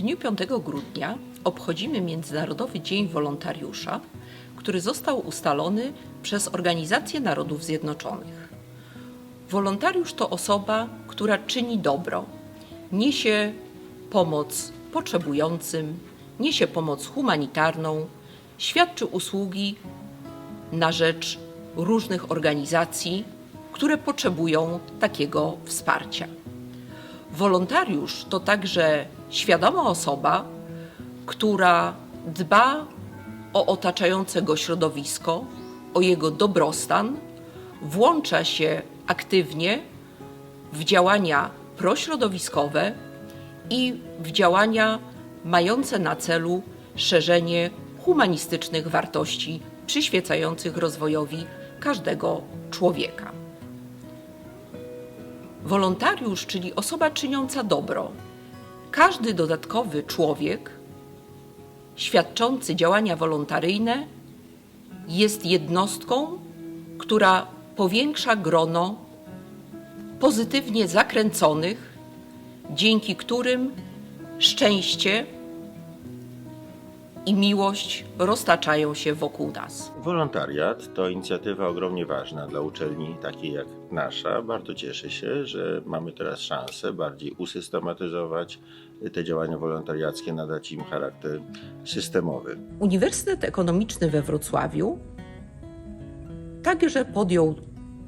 dniu 5 grudnia obchodzimy Międzynarodowy Dzień Wolontariusza, który został ustalony przez Organizację Narodów Zjednoczonych. Wolontariusz to osoba, która czyni dobro, niesie pomoc potrzebującym, niesie pomoc humanitarną, świadczy usługi na rzecz różnych organizacji, które potrzebują takiego wsparcia. Wolontariusz to także świadoma osoba, która dba o otaczające go środowisko, o jego dobrostan, włącza się aktywnie w działania prośrodowiskowe i w działania mające na celu szerzenie humanistycznych wartości przyświecających rozwojowi każdego człowieka. Wolontariusz, czyli osoba czyniąca dobro. Każdy dodatkowy człowiek świadczący działania wolontaryjne jest jednostką, która powiększa grono pozytywnie zakręconych, dzięki którym szczęście i miłość roztaczają się wokół nas. Wolontariat to inicjatywa ogromnie ważna dla uczelni takiej jak nasza. Bardzo cieszę się, że mamy teraz szansę bardziej usystematyzować te działania wolontariackie, nadać im charakter systemowy. Uniwersytet Ekonomiczny we Wrocławiu także podjął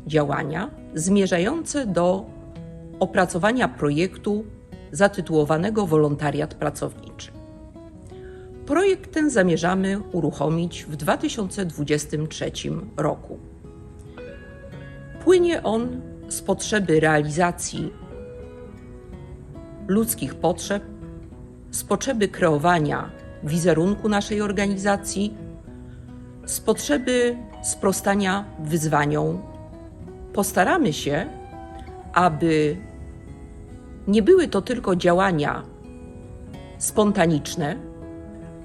działania zmierzające do opracowania projektu zatytułowanego Wolontariat Pracowniczy. Projekt ten zamierzamy uruchomić w 2023 roku. Płynie on z potrzeby realizacji ludzkich potrzeb, z potrzeby kreowania wizerunku naszej organizacji, z potrzeby sprostania wyzwaniom. Postaramy się, aby nie były to tylko działania spontaniczne,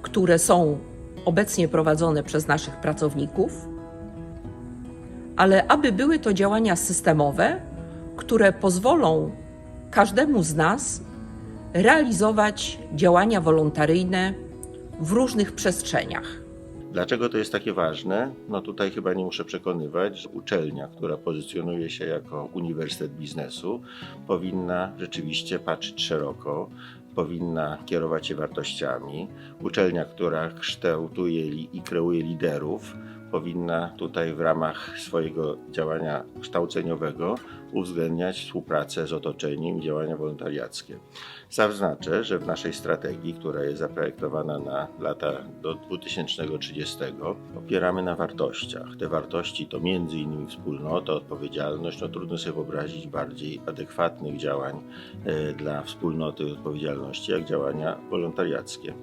które są obecnie prowadzone przez naszych pracowników, ale aby były to działania systemowe, które pozwolą każdemu z nas realizować działania wolontaryjne w różnych przestrzeniach. Dlaczego to jest takie ważne? No tutaj chyba nie muszę przekonywać, że uczelnia, która pozycjonuje się jako uniwersytet biznesu, powinna rzeczywiście patrzeć szeroko, powinna kierować się wartościami. Uczelnia, która kształtuje i kreuje liderów, powinna tutaj w ramach swojego działania kształceniowego uwzględniać współpracę z otoczeniem i działania wolontariackie. Zaznaczę, że w naszej strategii, która jest zaprojektowana na lata do 2030, opieramy na wartościach. Te wartości to innymi wspólnota, odpowiedzialność. No trudno sobie wyobrazić bardziej adekwatnych działań e, dla wspólnoty odpowiedzialności, jak działania wolontariackie.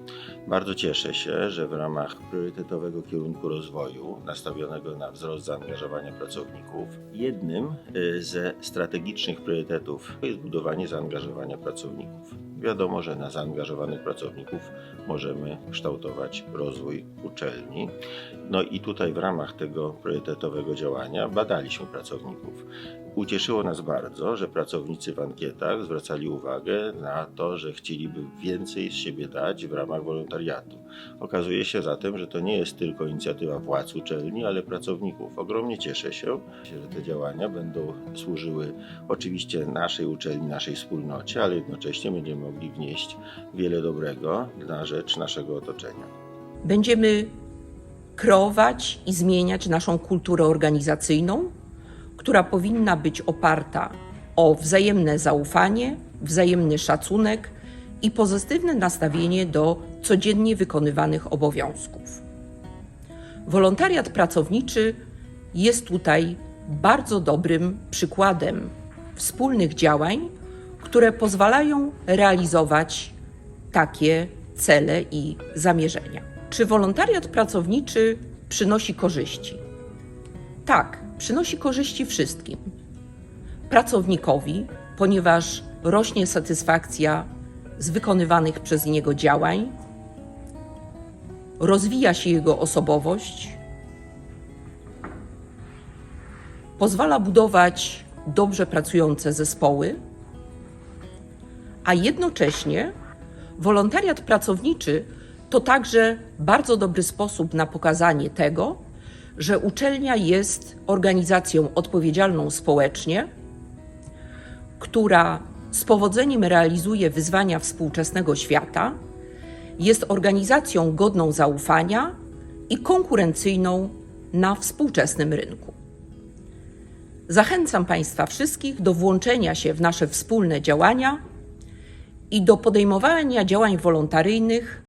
Bardzo cieszę się, że w ramach priorytetowego kierunku rozwoju, nastawionego na wzrost zaangażowania pracowników, jednym e, ze strategicznych priorytetów jest budowanie zaangażowania pracowników. Wiadomo, że na zaangażowanych pracowników możemy kształtować rozwój uczelni. No i tutaj w ramach tego priorytetowego działania badaliśmy pracowników. Ucieszyło nas bardzo, że pracownicy w ankietach zwracali uwagę na to, że chcieliby więcej z siebie dać w ramach wolontariatu. Okazuje się zatem, że to nie jest tylko inicjatywa władz uczelni, ale pracowników. Ogromnie cieszę się, że te działania będą służyły oczywiście naszej uczelni, naszej wspólnocie, ale jednocześnie będziemy mogli wnieść wiele dobrego na rzecz naszego otoczenia. Będziemy kreować i zmieniać naszą kulturę organizacyjną, która powinna być oparta o wzajemne zaufanie, wzajemny szacunek i pozytywne nastawienie do codziennie wykonywanych obowiązków. Wolontariat pracowniczy jest tutaj bardzo dobrym przykładem wspólnych działań, które pozwalają realizować takie cele i zamierzenia. Czy wolontariat pracowniczy przynosi korzyści? Tak, przynosi korzyści wszystkim. Pracownikowi, ponieważ rośnie satysfakcja z wykonywanych przez niego działań, rozwija się jego osobowość, pozwala budować dobrze pracujące zespoły, a jednocześnie Wolontariat pracowniczy to także bardzo dobry sposób na pokazanie tego, że uczelnia jest organizacją odpowiedzialną społecznie, która z powodzeniem realizuje wyzwania współczesnego świata, jest organizacją godną zaufania i konkurencyjną na współczesnym rynku. Zachęcam Państwa wszystkich do włączenia się w nasze wspólne działania i do podejmowania działań wolontaryjnych